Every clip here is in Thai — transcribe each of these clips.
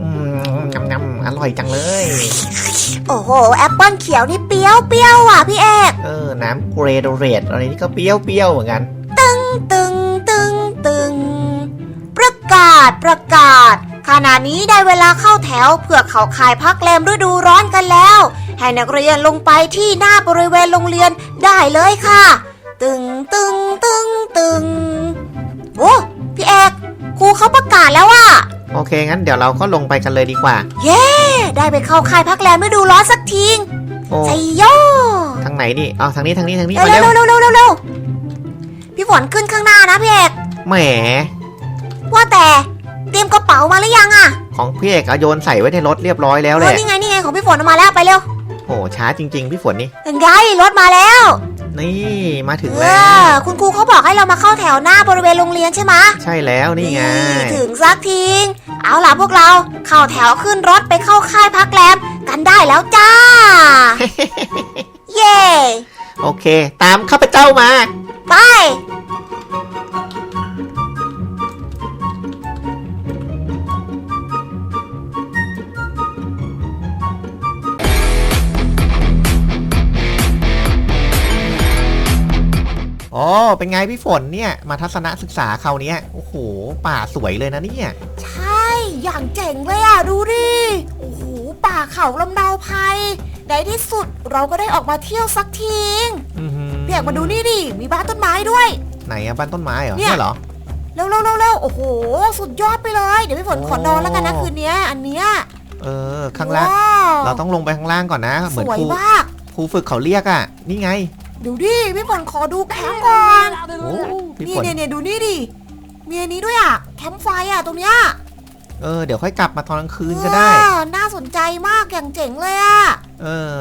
อืมงำงำอร่อยจังเลย โอ้โห แอปเปิลเขียวนี่เปรี้ยวเปรี้ยวอะพี่เอกเออ น้ำเกรโดเรตอะไรนี่ก็เปรี้ยวเปรี้ยวเหมือนกัน ตึงตึงตึงประกาศประกาศ ขณะนี้ได้เวลาเข้าแถวเพื่อเขาคายพักแรมฤดูร้อนกันแล้ว ให้นักเรียนลงไปที่หน้าบริเวณโรงเรียนได้เลยค่ะ ตึงตึงตึงตึงโอ้พี่เอกครูเขาประกาศแล้วว่า โอเค งั้นเดี๋ยวเราก็ลงไปกันเลยดีกว่าได้ไปเข้าค่ายพักแรมฤดูร้อนสักทีโอ้ไชโยทางไหนดิเอาทางนี้ทางนี้ทางนี้เร็วมาเร็เร็ววเร็วเร็วเร็วเร็วพี่ฝนขึ้นข้างหน้านะพี่เอกแหม ว่าแต่เตรียมกระเป๋ามาหรือยังอะของพี่เอกเอาโยนใส่ไว้ในรถเรียบร้อยแล้วแหเออละนี่ไงนี่ไงของพี่ฝนเอามาแล้วไปเร็วโอ้ช้าจริง ๆ พี่ฝนนี่ถึงไงรถมาแล้ว นี่มาถึงเอแล้ว อคุณครูเขาบอกให้เรามาเข้าแถวหน้าบริเวณโรงเรียนใช่ไหมะใช่แล้วนี่ไง ถึงสักทีเอาล่ะพวกเราเข้าแถวขึ้นรถไปเข้าค่ายพักแรมกันได้แล้วจ้า เย่โอเค ตามข้าพเจ้ามา ไป เป็นไงพี่ฝนเนี่ย มาทัศนศึกษาคราวเนี้ยโอ้โห ป่าสวยเลยนะเนี่ย ใช่ อย่างเจ๋งเลยอะ ดูดิ โอ้โห ป่าเขาลำเนาภัยในที่สุดเราก็ได้ออกมาเที่ยวสักทีอื้อหืเปียกมาดูนี่ดิ มีบ้านต้นไม้ด้วย ไหนอะบ้านต้นไม้เหรอเนี่ย เนี่ยเหรอ เร็วเร็วเร็วเร็วโอ้โห สุดยอดไปเลย เดี๋ยวพี่ฝนโอ้ ขอนอนแล้วกันนะคืนเนี้ย อันเนี้ยเออ ข้างล่าง ว้วเราต้องลงไปข้างล่างก่อนนะ เหสมือนวยครูมาก ครูฝึกเขาเรียกอะนี่ไง ดูดิพี่ฝนขอดูแคมป์ก่อนโอ้พี่นี่ฝนเนี่ยเนี่ยดูนี่ดิมีอันนี้ด้วยอะแคมป์ไฟอะตรงเนี้ยเออเดี๋ยวค่อยกลับมาตอนกลางคืนก็ได้ เออน่าสนใจมากอย่างเจ๋งเลยอะ เออ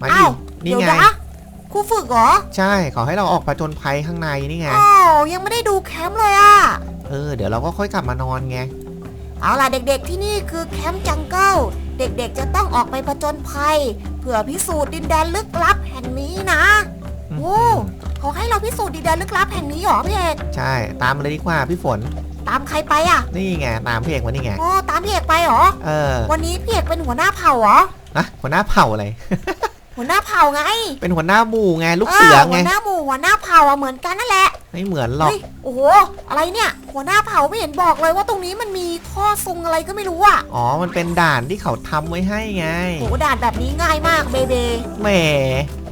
มาดิอ้าว นี่เดี๋ยวไง นะครูฝึกเหรอใช่ขอให้เราออกผจญภัยข้างในนี่ไงอ้าวยังไม่ได้ดูแคมป์เลยอะ เออ เดี๋ยวเราก็ค่อยกลับมานอนไง เอาล่ะเด็กๆที่นี่คือแคมป์จังเกิล เด็กๆจะต้องออกไปผจญภัย เพื่อพิสูจน์ดินแดนลึกลับแห่งนี้นะโอ้ขอให้เราพิสูจน์ดินแดนลึกลับแห่งนี้เหรอพี่เอกใช่ ตามมาเลยดีกว่าพี่ฝน ตามใครไปอะ นี่ไงตามพี่เอกมานี่ไงอ๋อตามพี่เอกไปเหรอเออ วันนี้พี่เอกเป็นหัวหน้าเผ่าเหรอนะหัวหน้าเผ่าอะไรหัวหน้าเผ่าไง เป็นหัวหน้าหมู่ไงลูกเสือไงหัวหน้าหมู่หัวหน้าเผ่าอะเหมือนกันนั่นแหละไม่เหมือนหรอกเฮ้ยโอ้โหอะไรเนี่ย หัวหน้าเผ่าไม่เห็นบอกเลยว่าตรงนี้มันมีท่อซุงอะไรก็ไม่รู้อะอ๋อ มันเป็นด่านที่เขาทำไว้ให้ไง โหด่านแบบนี้ง่ายมากเบเบ แหม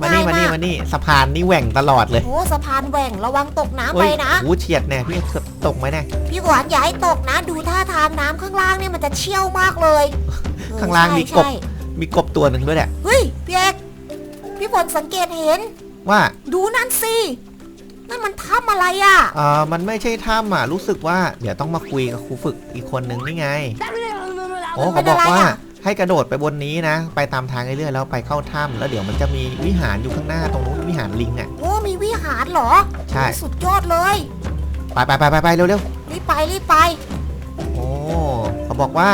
มานี่มานี่ง่ายมาก มานี่สะพานนี่แหว่งตลอดเลยโอ้สะพานแหว่งระวังตกน้ำโอ้ไปยนะหูเฉียดแน่พี่เกือบตกไหมเนี่ย พี่หวานอย่าให้ตกนะ ดูท่าทางน้ำข้างล่างเนี่ยมันจะเชี่ยวมากเลยเออข้างล่างใช่มีกบใช่มีกบตัวหนึ่งด้วยแหละ เฮ้ยพี่เอกพี่ฝนสังเกตเห็น ว่าดูนั่นสิ นั่นมันถ้ำอะไรอะ เออมันไม่ใช่ถ้ำอะ รู้สึกว่าเดี๋ยวต้องมาคุยกับครูฝึกอีกคนนึงนี่ไง โอ้มันเขาเป็นบอกอะไรว่าอะให้กระโดดไปบนนี้นะ ไปตามทางเรื่อยๆแล้วไปเข้าถ้ำแล้วเดี๋ยวมันจะมีวิหารอยู่ข้างหน้าตรงนู้นวิหารลิงอะ โอ้มีวิหารเหรอใช่ สุดยอดเลย ไปไปไปไปไปเร็วรีบไปรีบไป ๆโอ้เขาบอกว่า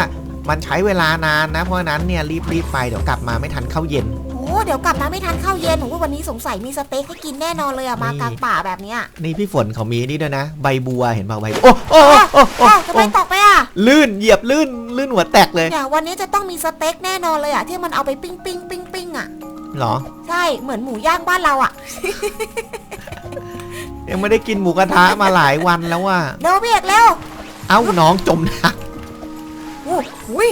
มันใช้เวลานานนะ เพราะฉะนั้นเนี่ยรีบรีบไปเดี๋ยวกลับมาไม่ทันเข้าเย็นโอ้ เดี๋ยวกลับมาไม่ทันข้าวเย็นโอ้วันนี้สงสัยมีสเต็กให้กินแน่นอนเลยอะมานี่กลางป่าแบบเนี้ยนี่พี่ฝนเขามีนี่ด้วยนะ ใบบัวเห็นเปล่าใบโอ้โอ้โอ้โอ้อ้าวทำไมโอ้ตกไปอะลื่นเหยียบลื่นลื่นหัวแตกเลยเนี่ยวันนี้จะต้องมีสเต็กแน่นอนเลยอะที่มันเอาไปปิ้งปิ้งปิ้งปิ้งอะเหรอ ใช่เหมือนหมูย่างบ้านเราอะยังไม่ได้กินหมูกระทะมาหลายวันแล้วว่าเร็วพี่เอกเร็วเอ้าน้องจมน้โอ้โหย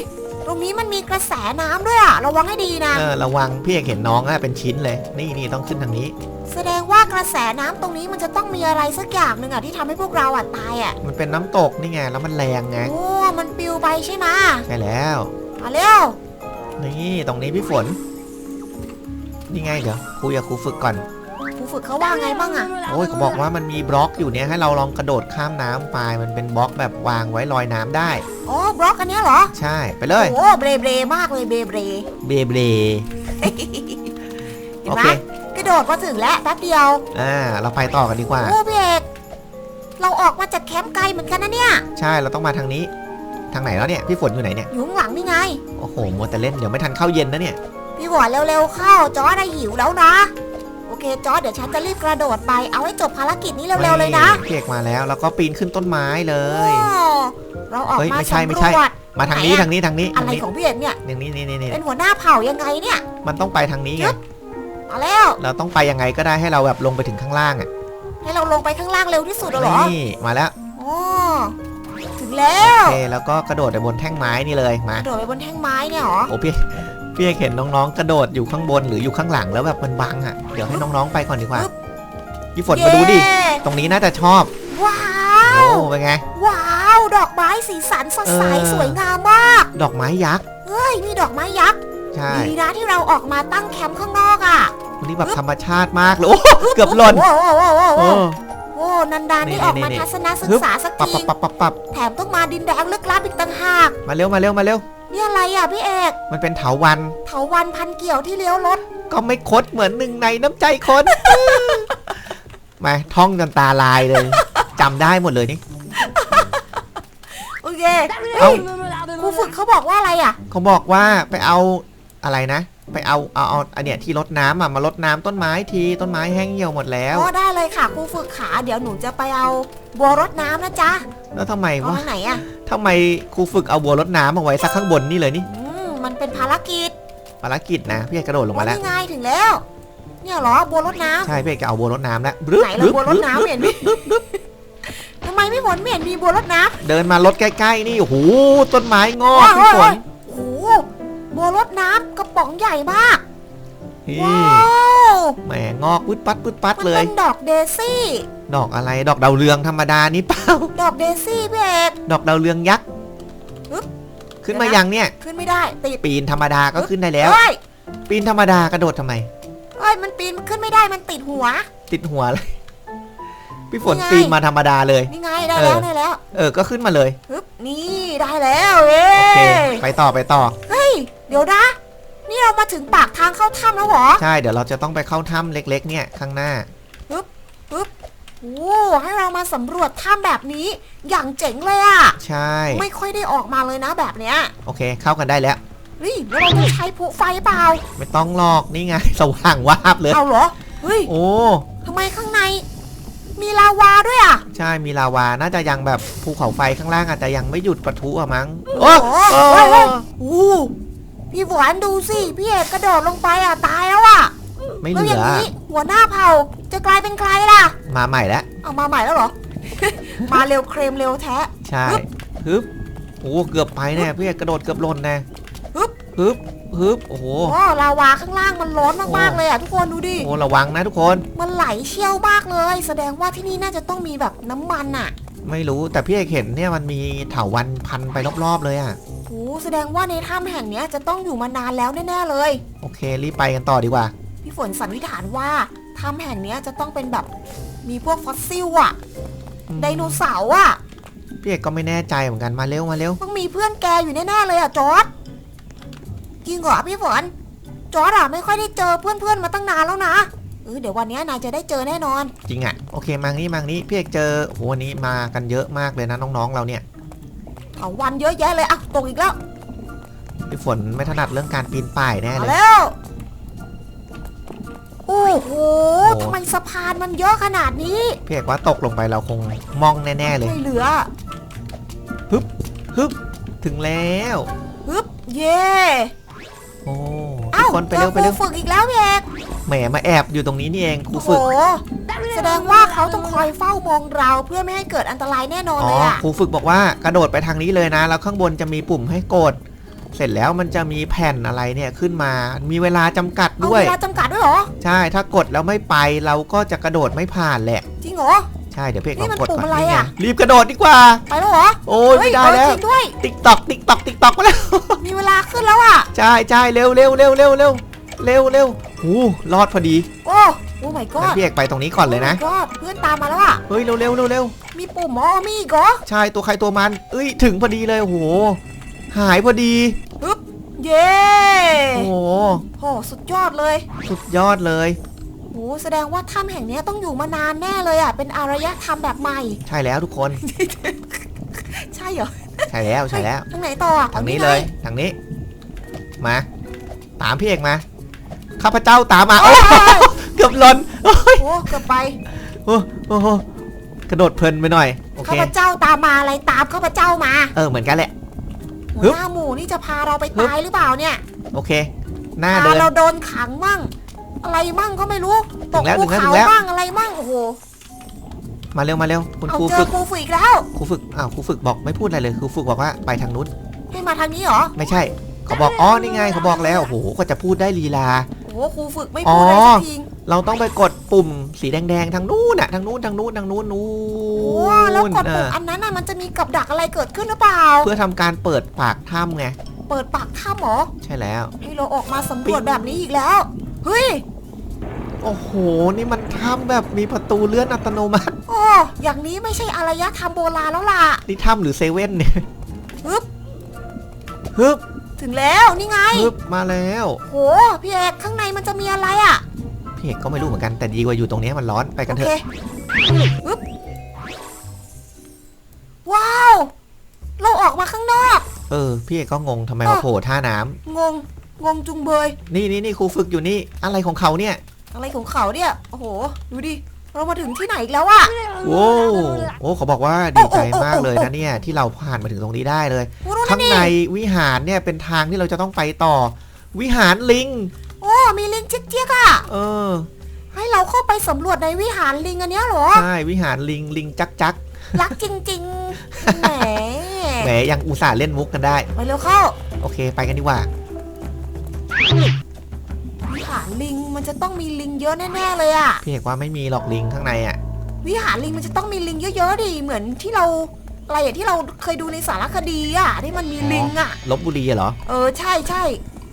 ตรงนี้มันมีกระแสน้ำด้วยอะระวังให้ดีนะำเออระวังพี่เอกเห็นน้องอะเป็นชิ้นเลย นี่นี่ต้องขึ้นทางนี้ แสดงว่ากระแสน้ำตรงนี้มันจะต้องมีอะไรสักอย่างหนึ่งอะที่ทำให้พวกเราอะตายอะมันเป็นน้ำตกนี่ไงแล้วมันแรงไงโอ้มันปิวไปใช่ไหมะใช่แล้ว มาเร็วนี่ตรงนี้พี่ฝน นี่ไงเดี๋ยวคุยกับครูฝึกก่อนครู ฝึกเขาว่าไงบ้างอะโอ้ยเขาบอกว่ามันมีบล็อกอยู่เนี่ยให้เราลองกระโดดข้ามน้ำไป มันเป็นบล็อกแบบวางไว้ลอยน้ำได้ อ๋อบล็อกอันเนี้ยเหรอ ใช่ไปเลย โอ้เบรเบรมากเลยเบรเบรเบเบ เห็นโอไหมเค กระโดดมาถึงแล้วแป๊บเดียวอ่าเราไปต่อกันดีกว่า โอ้พี่เอกเราออกมาจากแคมป์ไกลเหมือนกันนะเนี่ยใช่เราต้องมาทางนี้ ทางไหนแล้วเนี่ย พี่ฝนอยู่ไหนเนี่ย อยู่ข้างหลังนี่ไง โอ้โหมัวแต่เล่นเดี๋ยวไม่ทันเข้าเย็นนะเนี่ย พี่หวานเร็วๆเข้าจอร์ดได้หิวแล้วนะโอ เคจอร์ดเดี๋ยวฉันจะรีบกระโดดไปเอาให้จบภารกิจนี้เร็วๆเลยนะพี่เอกมาแล้วแล้วก็ปีนขึ้นต้นไม้เลยโอ้เราออกเฮ้ยมาไม่ใช่สำไม่รใช่วจมาทางนี้ไหนอะทางนี้ทางนี้อะทางไรนี้ของพี่เอกเนี่ยนี่นี่นี่นี่นี่เป็นหัวหน้าเผ่ายังไงเนี่ย มันต้องไปทางนี้ไงยึดมาแล้ว เราต้องไปยังไงก็ได้ให้เราแบบลงไปถึงข้างล่างอะให้เราลงไปข้างล่างเร็วที่สุดเหรอนี่มาแล้วอ๋อถึงแล้วโอเคแล้วก็กระโดดไปบนแท่งไม้นี่เลยมากระโดดไปบนแท่งไม้เนี่ยเหรอโอ้พี่ พี่เอกเห็นน้องๆกระโดดอยู่ข้างบนหรืออยู่ข้างหลังแล้วแบบมันบังอะ เดี๋ยวให้น้องๆไปก่อนดีกว่าปึ๊บพี่ฝนมาดูดิเย้ตรงนี้น่าจะชอบ ว้าโอ้วเป็นไง ว้าว ดอกไม้สีสันสดใสเออสวยงามมาก ดอกไม้ยักษ์ เฮ้ย มีดอกไม้ยักษ์ ใช่ดีนะที่เราออกมาตั้งแคมป์ข้างนอกอะวันนี้แบบธรรมชาติมากเลย โอ้ เกือบหล่นโอ้โหโอ้โหโอ้โหโอ้โอ้นันดานี่นี่ออกมานี่ทัศนศึกษาสักปับทีปับปับปับปับแถมต้องมาดินแดงลึกลับอีกต่างหาก มาเร็วมาเร็วมาเร็ว นี่อะไรอะพี่เอก มันเป็นเถาวัน เถาวันพันเกี่ยวที่เลี้ยวรถ ก็ไม่คดเหมือนหนึ่งในน้ำใจคน มาท่องจนตาลายเลยจำได้หมดเลยนี่ โอเคเอ้าครูฝึกเขาบอกว่าอะไรอะ เขาบอกว่าไปเอาอะไรนะ ไปเอาเอาเอาอันเนี้ยที่รดน้ำอะมาลดน้ำต้นไม้ทีต้นไม้แห้งเหี่ยวหมดแล้วอ๋อได้เลยค่ะครูฝึกขาเดี๋ยวหนูจะไปเอาบัวรดน้ำนะจ๊ะแล้วทำไมเอาวะทางไหนอะทำไมครูฝึกเอาบัวรดน้ำมาไว้สักข้างบนนี่เลยนี่อืมมันเป็นภารกิจภารกิจนะพี่เอกกระโดดลงมาแล้ว นี่ไงถึงแล้ว เนี่ยเหรอบัวรดน้ใช่พี่เอกจะเอาบัวรดน้ำแล้วำไหนเราบัวรดน้ำเห็นไหมทำไมไม่ฝนไม่เห็นมีบัวรดน้เดินมารถใกล้ๆนี่โอ้โหต้นไม้งอกโอ้ยพี่ฝนำโอ้โห บัวรดน้ำกระป๋องใหญ่มากนี่ว้าวแหมงอกปึ๊ดปัดปึ๊ดปัดมันเลย เป็นดอกเดซี่ ดอกอะไรดอกดาวเรืองธรรมดานี่เปล่า ดอกเดซี่พี่เอก ดอกดาวเรืองยักษ์ฮึบขึ้นมาเดี๋ยวนะยังเนี่ย ขึ้นไม่ได้ติดปีนธรรมดาก็ขึ้นได้แล้ว เฮ้ยปีนธรรมดากระโดดทำไม เฮ้ยมันปีนขึ้นไม่ได้มันติดหัว ติดหัวเลยพี่ฝนนี่ไงปีนมาธรรมดาเลย นี่ไงได้แล้วเออได้แล้วเออก็ขึ้นมาเลย ฮึบนี่ได้แล้วเย้โอเคไปต่อไปต่อ เฮ้ย เดี๋ยวนะ นี่เรามาถึงปากทางเข้าถ้ำแล้วเหรอใช่เดี๋ยวเราจะต้องไปเข้าถ้ำเล็ก ๆ เนี่ยข้างหน้าโอ้ให้เรามาสำรวจถ้ำแบบนี้อย่างเจ๋งเลยอะใช่ไม่ค่อยได้ออกมาเลยนะแบบเนี้ยโอเค เข้ากันได้แล้วเฮ้ยแล้วเราจะใช้พลุไฟเปล่า ไม่ต้องหลอกนี่ไงสว่างวาบเลยเอาเหรอเฮ้ยโอ้ทำไมข้างใน มีลาวาด้วยอะใช่มีลาวาน่าจะยังแบบภูเขาไฟข้างล่างอาจจะยังไม่หยุดปะทุอะมั้งโอ้โอ้โหโอ้เฮ้ยเฮ้ยโอ้ พี่หวานดูสิพี่เอกกระโดดลงไปอะตายแล้วอะไม่เหแล้วลือย่างอนี้หัวหน้าเผ่าจะกลายเป็นใครล่ะ มาใหม่แล้วเอามาใหม่แล้วเหรอ มาเร็วเครมเร็วแท้ ใช่ฮึบโอ้เกือบไปแน่พี่เอกกระโดดเกือบหล่นแน่ฮึบฮึบฮึบโอ้โห โอ้ลาวาข้างล่างมันร้อนมากๆเลยอะทุกคนดูดิโอ้ระวังนะทุกคน มันไหลเชี่ยวมากเลย แสดงว่าที่นี่น่าจะต้องมีแบบน้ำมันอะ ไม่รู้แต่พี่เอกเห็นเนี่ยมันมีเถาวันพันไปรอบๆเลยอะ โอ้แสดงว่าในถ้ำแห่งเนี้ยจะต้องอยู่มานานแล้วแน่ๆเลย โอเค รีบไปกันต่อดีกว่า พี่ฝนสันนิษฐานว่าถ้ำแห่งเนี้ยจะต้องเป็นแบบมีพวกฟอสซิลอะไดโนเสาร์อะพี่เอกก็ไม่แน่ใจเหมือนกันมาเร็วมาเร็วต้องมีเพื่อนแกอยู่แน่ๆเลยอะจอร์ดจริงเหรอพี่ฝนจอร์ดอะไม่ค่อยได้เจอเพื่อนๆมาตั้งนานแล้วนะเออเดี๋ยววันเนี้ยนายจะได้เจอแน่นอน จริงอะ โอเค มางี้มางี้พี่เอกเจอโอ้โหวันนี้มากันเยอะมากเลยนะน้องๆเราเนี่ย เถาวันเยอะแยะเลยอะตกอีกแล้วพี่ฝนไม่ถนัดเรื่องการปีนป่ายแน่มาเลย แล้วโอ้โหโอ้ ทำไมสะพานมันเยอะขนาดนี้พี่เอกว่าตกลงไปเราคงมองแน่ๆเลย ไม่เหลือฮึบถึงแล้ว ฮึบเย่โอ้ทุเอ้ากคนไปเจเร็อวไปครูเร็วฝึกอีกแล้วพี่เอกแหมมาแอบอยู่ตรงนี้นี่เองครูโอ้โหฝึก แสดงว่าเขาต้องคอยเฝ้ามองเราเพื่อไม่ให้เกิดอันตรายแน่นอนอ๋เลอยอะครูฝึกบอกว่ากระโดดไปทางนี้เลยนะ แล้วข้างบนจะมีปุ่มให้กด เสร็จแล้วมันจะมีแผ่นอะไรเนี่ยขึ้นมา มีเวลาจำกัดเอาด้วย เวลาจำกัดด้วยเหรอ ใช่ถ้ากดแล้วไม่ไปเราก็จะกระโดดไม่ผ่านแหละ จริงเหรอ ใช่เดี๋ยวเพกนี่ลองมันกดปุ่มก่อนอะไรนี่ไงอะ รีบกระโดดดีกว่า ไปแล้วเหรอโอ้ยไม่ได้เฮ้ยแล้วเออจริงด้วย ติ๊กตอกติ๊กตอกติ๊กตอกมาแล้ว มีเวลาขึ้นแล้วอะใช่ใช่เร็วเร็วเร็วเร็วเร็วเร็วเร็วหูรอดพอดี โอ้โอ้ my งั้น god พี่เอกไปตรงนี้ก่อนเลยนะ โ my god เพื่อนตามมาแล้วอะ เฮ้ยเร็วเร็วเร็วเร็วมีปุ่มอ๋อมีอีกเหรอใช่ตัวใครตัวมัน เอ้ยถึงพอดีเลยโอ้โหหายพอดีเย้โอ้โหโหสุดยอดเลยสุดยอดเลย โหแสดงว่าถ้ำแห่งเนี้ยต้องอยู่มานานแน่เลยอะ เป็นอารยธรรมแบบใหม่ ใช่แล้วทุกคน ใช่เหรอใช่แล้วใช่แล้ว ทางไหนต่ออะทางนี้ไเลยทางนี้ มา ตามพี่เอกมาข้าพเจ้าตามมาโอ้โอ้ยเกือบหล่นโอ้ยโอ้เกือบไปโอ้โหกระโดดเพลินไปหน่อยโอเคข้าพเจ้าตามมาอะไรตามข้าพเจ้ามาเออเหมือนกันแหละ หัฮึวบหน้าหมู่นี่จะพาเราไปฮึบตายหรือเปล่าเนี่ย โอเค หน้าพาเดินเราโดนขังมั่ง อะไรมั่งก็ไม่รู้ตกถึงแล้วภูถึงแล้วเขาถึงแล้วมั่งอะไรมั่งโอ้โหมาเร็วมาเร็วคุณเอาครูเจฝึอกครูฝึกอีกแล้วครูฝึกอ้าวครูฝึกบอกไม่พูดอะไรเลยครูฝึกบอกว่าไปทางนู้นให้มาทางนี้เหรอไม่ใช่เขาบอกอ๋อนี่ไงเขาบอกแล้วโอ้โหก็จะพูดได้ลีลาโอ้โหครูฝึกไม่อ๋อพูดอะไรสักที เราต้องไปกดปุ่มสีแดงๆทางนู้นน่ะทางนู้นทางนู้นทางนู้นนู้โอ้แล้วนกดเอปุ่มออันนั้นน่ะมันจะมีกับดักอะไรเกิดขึ้นหรือเปล่า เพื่อทำการเปิดปากถ้ำไง เปิดปากถ้ำเหรอใช่แล้ว ให้เราออกมาสำรวจแบบนี้อีกแล้ว เฮ้ยโอ้โห นี่มันถ้ำแบบมีประตูเลื่อนอัตโนมัติ โอ้อย่างนี้ไม่ใช่อารยธรรมโบราณแล้วล่ะนี่ถ้ำหรือเซเว่นเนี่ยฮึบฮึบถึงแล้วนี่ไงฮึบมาแล้ว โหพี่เอกข้างในมันจะมีอะไรอะพี่ เอกก็ไม่รู้เหมือนกันแต่ดีกว่าอยู่ตรงนี้มันร้อนไปกันเถโอเคอะฮึบว้าว เราออกมาข้างนอก เออ พี่เอกก็งงทำไมเออมาโผล่ท่าน้ำงง งงจุงเบย นี่นี่นี่ครูฝึกอยู่นี่ อะไรของเขาเนี่ย อะไรของเขาเนี่ย โอ้โห ดูดิ เรามาถึงที่ไหนอีกแล้วอะโว้วโอ้เขาบอกว่าดีใจมากเลยนะเนี่ย ที่เราผ่านมาถึงตรงนี้ได้เลยโอ้ดูนั่ข้านงดิในวิหารเนี่ยเป็นทางที่เราจะต้องไปต่อ วิหารลิงโอ้มีลิ งเจี๊ยกๆอะเออ ให้เราเข้าไปสำรวจในวิหารลิงอันเนี้ยเหรอ ใช่วิหารลิงลิงจักจักรักจริงๆ แหม แหมยังอุตส่าห์เล่นมุกกันได้ ไปเร็วเข้า โอเค ไปกันดีกว่า วิหารลิงมันจะต้องมีลิงเยอะแน่ๆเลยอะพี่เอกว่าไม่มีหรอกลิงข้างในอะ วิหารลิงมันจะต้องมีลิงเยอะๆดิ เหมือนที่เราอะไรอะที่เราเคยดูในสารคดีอะที่มันมีลิงอะลบบุรีอะเหรอ เออใช่ใช่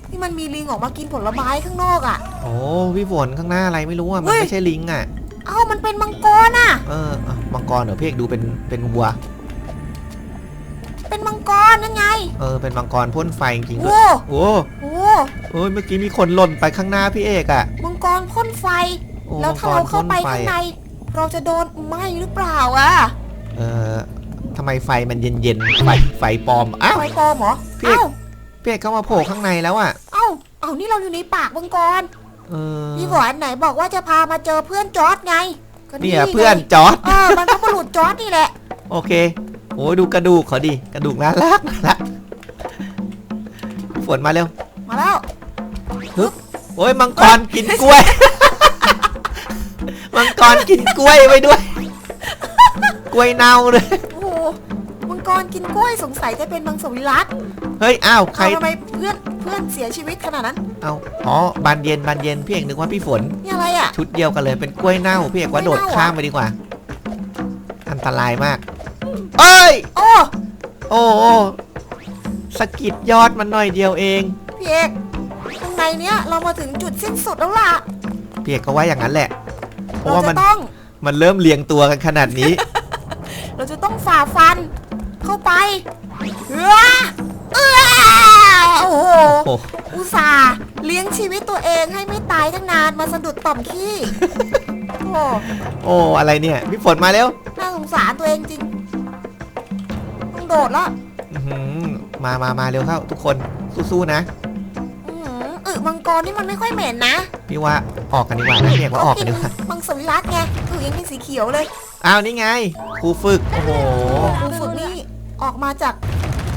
ที่มันมีลิงออกมากินผลไม้ข้างนอกอะโอ้พี่ฝนข้างหน้าอะไรไม่รู้อะ มันเฮ้ย ไม่ใช่ลิงอะ เอ้ามันเป็นมังกรอะเอออะมังกรเหรอพี่เอกดูเป็นเป็นวัว เป็นมังกรนั่นไงเออ เป็นมังกรพ่นไฟจริงๆด้วยโอ้โอ้โหเอ้ยเมื่อกี้มีคนหล่นไปข้างหน้าพี่เอกอะมังกรพ่นไฟ โอ้แล้วมังถ้ากเรารเข้าพ่นไปไฟข้างใน อะเราจะโดนไหม้หรือเปล่าอะเออทำไมไฟมันเย็นๆไฟไฟปลอมอ้าว ไฟปลอมเหรอพี่ เอก เอ้าพี่เอกเข้ามาโผล่ข้างในแล้วอะ เอ้า เอ้านี่เราอยู่ในปากมังกรเออพี่หวานไหนบอกว่าจะพามาเจอเพื่อนจอร์ดไงก็เนี่ยไงเพื่อนจอร์ดเออมันก็บุรุษจอร์ดนี่แหละ โอเค โอ้ยดูกระดูกเขาดิ กระดูกน่ารักน่ารักฝนมาเร็ว มาแล้วโอ้ยมังกรกินกล้วย มังกรกินกล้วยไปด้วย กล้วยเน่าเลยโอ้โหมัง กรกินกล้วยสงสัยจะเป็นมังสวิรัตเฮ้ย อ้าว ใคร เอาทำไมเพื่อนเพื่อนเสียชีวิตขนาดนั้นเอาอ๋อ บานเย็น บานเย็น พี่เอกนึกว่าพี่ฝน นี่อะไรอะ ชุดเดียวกันเลย เป็นกล้วยเน่า พี่เอกว่าโดดกล้วยเน่าเหรอข้ามไปดีกว่า อันตรายมาก เอ้ย โอ้โอ้โอ้สะกิดยอดมันหน่อยเดียวเอง พี่เอกข้างในเนี้ยเรามาถึงจุดสิ้นสุดแล้วล่ะ พี่เอกก็ว่าอย่างนั้นแหละ เพราะเราว่าจะมัน ต้อง มันเริ่มเรียงตัวกันขนาดนี้ เราจะต้องฝ่าฟัน เข้าไปเอ้อเอ้อโอ้โหโอ้โหอุตส่าห์เลี้ยงชีวิตตัวเองให้ไม่ตายตั้งนานมาสะดุดต่อมขี้โอ้โอ้อะไรเนี่ยพี่ฝนมาเร็วน่าสงสารตัวเองจริงต้องโดดแล้วอื้อหือมามามาเร็วเข้า ทุกคนสู้ๆนะ อื้อหืออึมังกรนี่มันไม่ค่อยเหม็นนะพี่ว่าออกกันดีกว่านะพี่เอกว่าออกกันดีกว่ามังสวิรัตไงอึยังเป็นสีเขียวเลย อ้าวนี่ไงครูฝึกโอ้โห ครูฝึกนี่ ออกมาจาก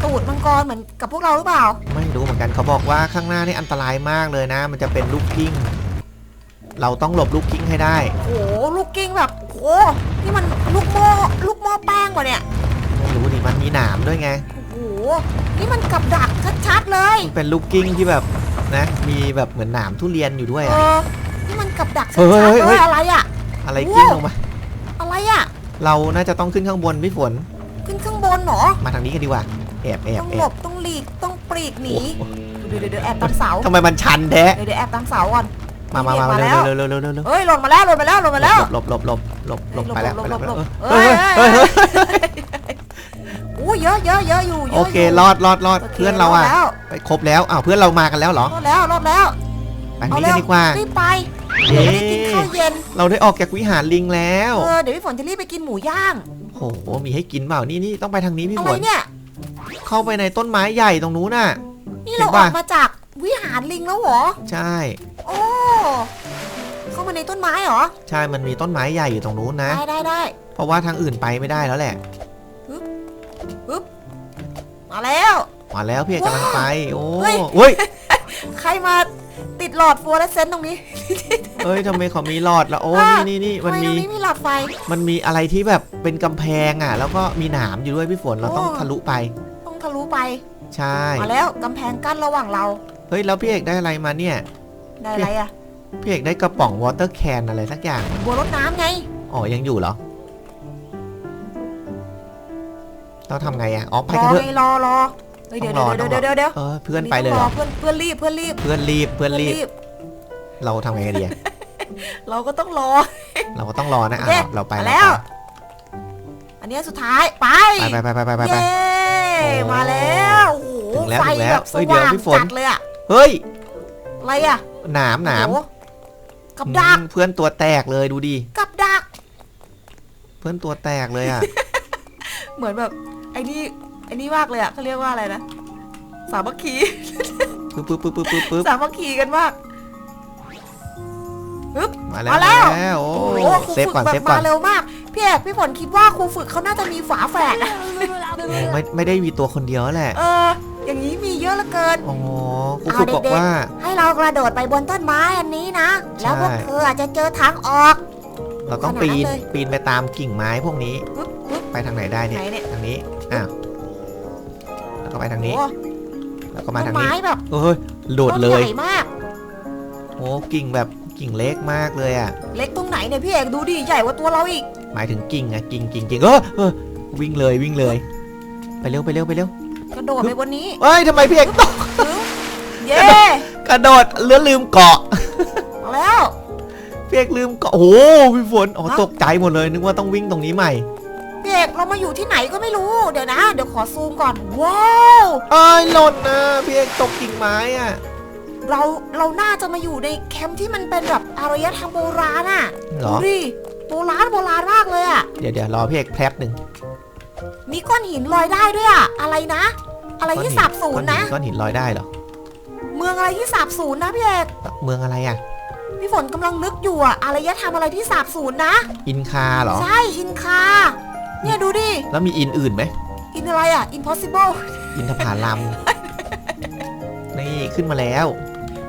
ตูดมังกรเหมือนกับพวกเราหรือเปล่า ไม่รู้เหมือนกันเขาบอกว่าข้างหน้านี่อันตรายมากเลยนะ มันจะเป็นลูกกิ้ง เราต้องหลบลูกกิ้งให้ได้ โอ้โหลูกกิ้งแบบโอ้นี่มันลูกหม้อลูกหม้อแป้งกว่าเนี่ย ไม่รู้ดิมันมีหนามด้วยไง โอ้โห นี่มันกับดักชัดๆเลย มันเป็นลูกกิ้งที่แบบนะ มีแบบเหมือนหนามทุเรียนอยู่ด้วยเออะ อ นี่มันกับดักชัเฮ้ดยๆเฮ้เลย ย อะไรอะอะไรกิ้งลงมา อะไรอะเราน่าจะต้องขึ้นข้างบนพี่ฝนขึ้นข้างบน เหรอ มาทางนี้กันดีกว่าแอบแอบต้องแอหลบต้องหลีกต้องปลีกหนีโอ้โหเดี๋ยวเดี๋ยวเดี๋ยวแอบตามเสาทำไมมันชันแท้เดี๋ยวเดี๋ยวแอบตามเสาก่อนมามามามาเร็แล้ววเร็วเร็วเร็วเร็วเร็วเฮ้ยหล่นมาแล้วหล่นมาแล้วหล่นมาแล้วหลบหลบหลบหลบหลบไปแล้วไปแล้วหลบหลบหลบเฮ้ยเฮ้ยเฮ้ยอู้เยอะเยอะเยอะอยู่เยอะโอเคยู่รอดรอดรอดโคเพื่อนเราอะดแล้วไปครบแล้วอ้าวเพื่อนเรามากันแล้วเหรอรอดแล้วรอดแล้วไปเอานี่เร็กันดีกว่ารีบไป เย้เดี๋ยวไม่ได้กินข้าวเย็น เราได้ออกจากวิหารลิงแล้วเออเดี๋ยวพี่ฝนจะรีบไปกินหมูย่างโหมีให้กินเปล่านี่นี่ต้องไปทางนี้พี่อะฝไรนเนี่ย เข้าไปในต้นไม้ใหญ่ตรงนู้นน่ะ นี่เราเห็นอป่ะ อกมาจากวิหารลิงแล้วเหรอ ใช่ โอ้เข้ามาในต้นไม้เหรอ ใช่มันมีต้นไม้ใหญ่อยู่ตรงนู้นนะ ได้ได้ได้เพราะว่าทางอื่นไปไม่ได้แล้วแหละปึ๊บมาแล้ว มาแล้วพี่เอกกำลังไป โอ้เฮ้ย เฮ้ย ใครมา ติดหลอดฟลูออเรสเซนต์ตรงนี้เอ้ยทำไมเขามีหลอดละโอ้อะนี่นี่นี่ทำมันไมตรมีงนี้มีหลอดไฟ มันมีอะไรที่แบบเป็นกำแพงอะ แล้วก็มีหนามอยู่ด้วยพี่ฝนเราต้องโอ้ทะลุไป ต้องทะลุไปใช่มาแล้วกำแพงกั้นระหว่างเราเฮ้ยแล้วพี่เอกได้อะไรมาเนี่ยได้อะไรอะพี่เอกได้กระป๋องวอเตอร์แคนอะไรสักอย่างบัวรดน้ำไง อ๋อยังอยู่เหรอเราทำไงอะอ๋อไปรกัอนเถอะไงรอรอเฮ้ยเดี๋ยวต้องรอเดี๋ยวเดี๋ยวเดี๋ยวเดี๋ยวเออเพื่อนไปเลยเหรอ เพื่อนเพื่อนรีบเพื่อนรีบเพื่อนรีบเพื่อนรีบ เราทำไงกันดีอะเราก็ต้องรอ เราก็ต้องรอนะโออะเคเราไปมาเราแล้ว อันนี้สุดท้ายไปไปไปไปไปไปไปไป เย้โอ้มาแล้วโอ้โหถึงแล้วไฟถึงแล้วแบบเอ้สยเดี๋ยวว่างพี่ฝน จัดเลยอะเฮ้ยอะไรอะหนามหนามโอ้โกับดักอืมเพื่อนตัวแตกเลยดูดิกับดัก เพื่อนตัวแตกเลยอะ เหมือนแบบไอ้นี่ ไอ้นี่มากเลยอะเขาเรียกว่าอะไรนะ สามัคคี ปึ๊บปึ๊บปึ๊บปึ๊บปึ๊บปึ๊บสามัคคีกันมากมาแล้วมาแล้วแล้ว โอ้โอ้โหครูเซฟฝึกก่อนแบเซบฟก่อมานเร็วมาก พี่เอกพี่ฝนคิดว่าครูฝึกเขาน่าจะมีฝาแฝดอะไม่ไม่ได้มีตัวคนเดียวแหละ เออ อย่างนี้มีเยอะเหลือเกินอ๋อครูฝึกบอกว่า ให้เรากระโดดไปบนต้นไม้อันนี้นะ ใช่ แล้วพวกเธออาจจะเจอทางออก เราต้องขนาดปีนั้นนเลย ปีนไปตามกิ่งไม้พวกนี้ ปึ๊บปึ๊บไปทางไหนได้เนี่ยไหนเนี่ย ทางนี้ อ้าวแล้ว ก็ไปทางนี้โอ้แล้วก็มาต้ทานงไม้นี้แบบเอ้ยโดดเลต้นยใหญ่มากโอ้กิ่งแบบกิ่งเล็กมากเลยอะ เล็กตรงไหนเนี่ยพี่เอกดูดิใหญ่กว่าตัวเราอีก หมายถึงกิ่งอะกิ่งกิ่งกิ่งเออเออวิ่งเลยวิ่งเลย ไปเร็วไปเร็วไปเร็วกระโดดไปบนนี้เอ้ยทำไมพี่เอกตกปึ๊บเย้กระโดดเลือลืมเกาะมาแล้วพี่เอกลืมเกาะโอ้โหพี่ฝนอ๋อฮะตกใจหมดเลยนึกว่าต้องวิ่งตรงนี้ใหม่ พี่เอกเรามาอยู่ที่ไหนก็ไม่รู้ เดี๋ยวนะ เดี๋ยวขอซูมก่อน ว้าวเอ้ยหล่นนะพี่เอกตกกิ่งไม้อะ เราเราน่าจะมาอยู่ในแคมป์ที่มันเป็นแบบอารยธรรมโบราณอะเหรดูอ ดิโบราณโบราณมากเลยอะเดี๋ยวเดี๋ยวรอพี่เอกแป๊บหนึ่งมีก้อนหินลอยได้ด้วยอะอะไรนะ อะไรที่สาบสูญนะ ก้อนหินลอยได้เหรอ เมืองอะไรที่สาบสูญนะพี่เอกเมืองอะไรอะ พี่ฝนกำลังนึกอยู่อะอารยธรรมอะไรที่สาบสูญนะ อินคาเหรอ ใช่อินคา เนี่ยดูดิ แล้วมีอินอื่นไหม อินอะไรอะ impossible อินทผาลัม นี่ขึ้นมาแล้ว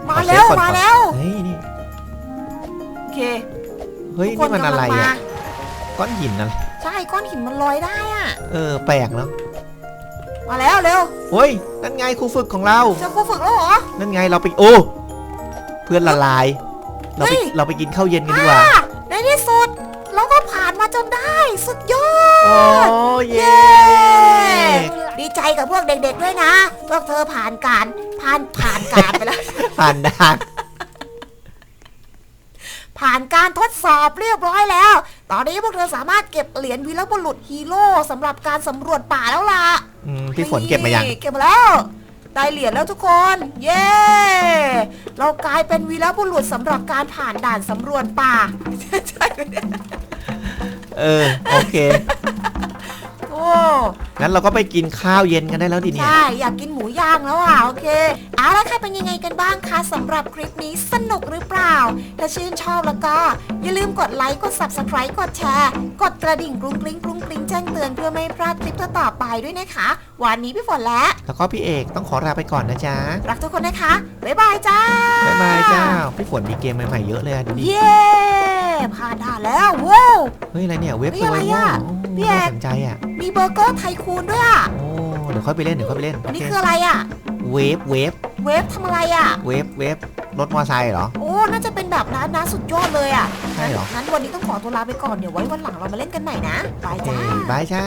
มาขอเซฟแล้วก่อนมาก่อนแล้วเฮ้ยนี่ โอเคเฮ้ย ทุกนี่มันอะไรกำลังอะมาก้อนหินอะไร ใช่ก้อนหินมันลอยได้อะเออ แปลกเนาะมาแล้วเร็วเฮ้ย นั่นไงครูฝึกของเรา เจอครูฝึกแล้วเหรอ นั่นไงเราไป โอ้ เพื่อนละลาย เราไปเฮ้ยเราไปกินข้าวเย็นกันดีกว่า อะในที่สุดเราก็ผ่านมาจนได้ สุดยอ โอ้ดเย้ดีใจกับพวกเด็กๆด้วยนะ พวกเธอผ่านการผ่านผ่านการไปแล้ว ผ่านด่านผ่านการทดสอบเรียบร้อยแล้ว ตอนนี้พวกเธอสามารถเก็บเหรียญวีรบุรุษฮีโร่สำหรับการสำรวจป่าแล้วล่ะอืมพี่ฝนเก็บมายัง เก็บมาแล้ว ได้เหรียญแล้วทุกคน เย้ เรากลายเป็นวีรบุรุษสำหรับการผ่านด่านสำรวจป่าใช่ไหม เนี่ยเออ โอเค โอ้งั้นเราก็ไปกินข้าวเย็นกันได้แล้วดิเนี่ย ใช่อยากกินหมูย่างแล้วอะโอเคเอาละค่ะเป็นยังไงกันบ้างคะสำหรับคลิปนี้สนุกหรือเปล่า ถ้าชื่นชอบแล้วก็ อย่าลืมกดไลค์กด subscribe กดแชร์ กดกระดิ่งกรุ้งกริ้งกรุ้งกริ้งแจ้งเตือนเพื่อไม่พลาดคลิปต่อๆไปด้วยนะคะ วันนี้พี่ฝนและ แล้วก็พี่เอกต้องขอลาไปก่อนนะจ๊ะ รักทุกคนนะคะ บ๊ายบายจ้า บ๊ายบายจ้า พี่ฝนมีเกมใหม่ๆเยอะเลยอะดูดิ เย้ ผ่านด่านแล้วว้าวเฮ้ยอะไรเนี่ยเว็บเฮ้สยอะไรวายอะโอ้พี่เอกน่าสนใจอะมีเบอร์เกอร์ไทคูนด้วยอะโอ้เดี๋ยวค่อยไปเล่นเดี๋ยวค่อยไปเล่นอันนี้โอเคคืออะไรอะ เวฟเวฟเวฟทำอะไรอะ เวฟเวฟรถมอไซค์เหรอ โอ้ น่าจะเป็นแบบนั้นนะสุดยอดเลยอะใช่เหรอ งั้นวันนี้ต้องขอตัวลาไปก่อน เดี๋ยวไว้วันหลังเรามาเล่นกันใหม่นะบายโอเคจ้าบายจ้า